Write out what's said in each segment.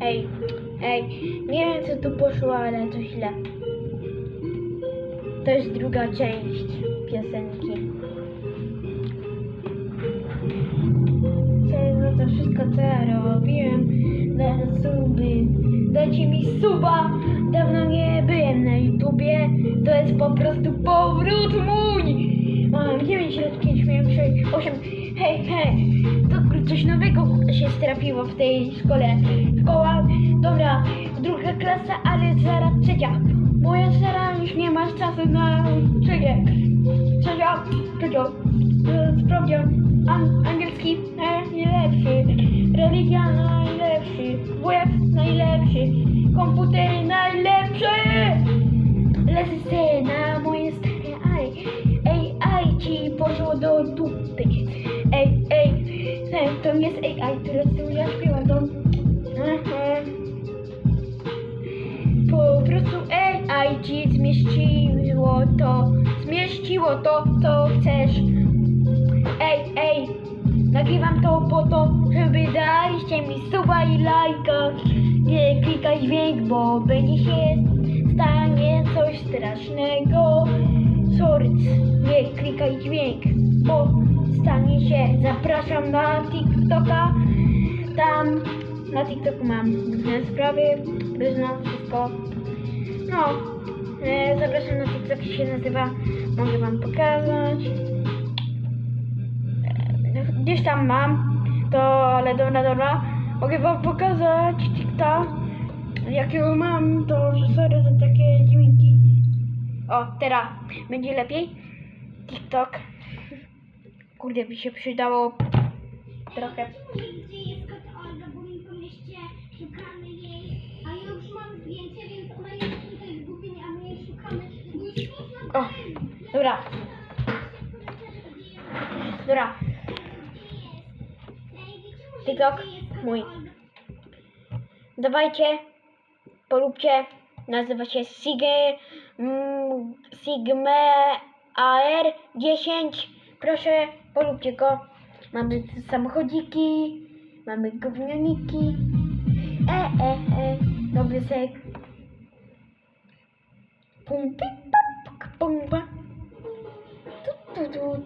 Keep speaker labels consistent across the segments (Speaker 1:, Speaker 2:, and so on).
Speaker 1: Ej, ej, nie wiem co tu poszło, ale to źle. To jest druga część piosenki. No to wszystko co ja robiłem dla suby. Dajcie mi suba! Dawno nie byłem na YouTubie. To jest po prostu powrót mój! Mam 9 lat, 5 miałem 6, 8. Hej, hej! To się strafiło w tej szkole. Szkoła, dobra, druga klasa, ale zaraz trzecia. Moja stara już nie ma czasu na uczenie. Trzecia, trzecia. E, Sprawdzian. An angielski najlepszy. Religia najlepszy. WF najlepszy. Komputery najlepsze. Lecę na moje stare. Ej, aj ci poszło do dupy. Ej, ej, to jest AI, które to, zmieściło to, co chcesz. Ej, ej, nagrywam to po to, żeby daliście mi suba i lajka. Nie klikaj dźwięk, bo będzie się stanie coś strasznego. Sorry, nie klikaj dźwięk, bo stanie się. Zapraszam na TikToka. Tam na TikToku mam różne sprawy, znam wszystko. No, zapraszam na TikTok, się nazywa, mogę wam pokazać. E, Gdzieś tam mam, to ale dobra, dobra. Mogę wam pokazać TikTok, jakiego mam, to że sorry za takie dźwięki. O, teraz będzie lepiej. TikTok. Kurde, by się przydało trochę.
Speaker 2: Gdzie jest Olga, bo mi po mieście szukamy jej, a ja już mam zdjęcie, więc ona jest
Speaker 1: O, dobra, dobra. TikTok mój. Dawajcie, polubcie. Nazywa się Sigme AR 10. Proszę, polubcie go. Mamy samochodziki, mamy gównioniki. E, e, e, dobry sek. Pum, pi, pa. Tu, tu, tu.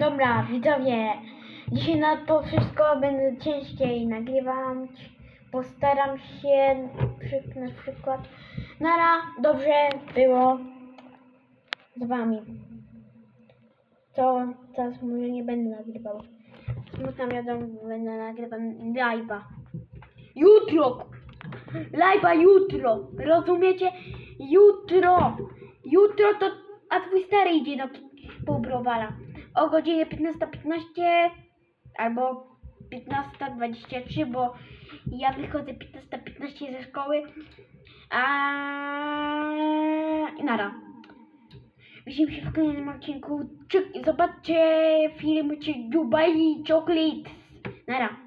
Speaker 1: Dobra, widzowie, dzisiaj na to wszystko będę częściej nagrywać. Postaram się na przykład. Nara, dobrze było z wami. To teraz może nie będę nagrywał. Smutna wiadomo, będę nagrywał live'a. Jutro! Live'a jutro! Rozumiecie? Jutro! Jutro to... A twój stary idzie do półbrowara. O godzinie 15.15 albo 15.23, bo ja wychodzę 15.15 ze szkoły. A nara. Widzimy się w kolejnym odcinku. Zobaczcie film Dubai Chocolate. Nara.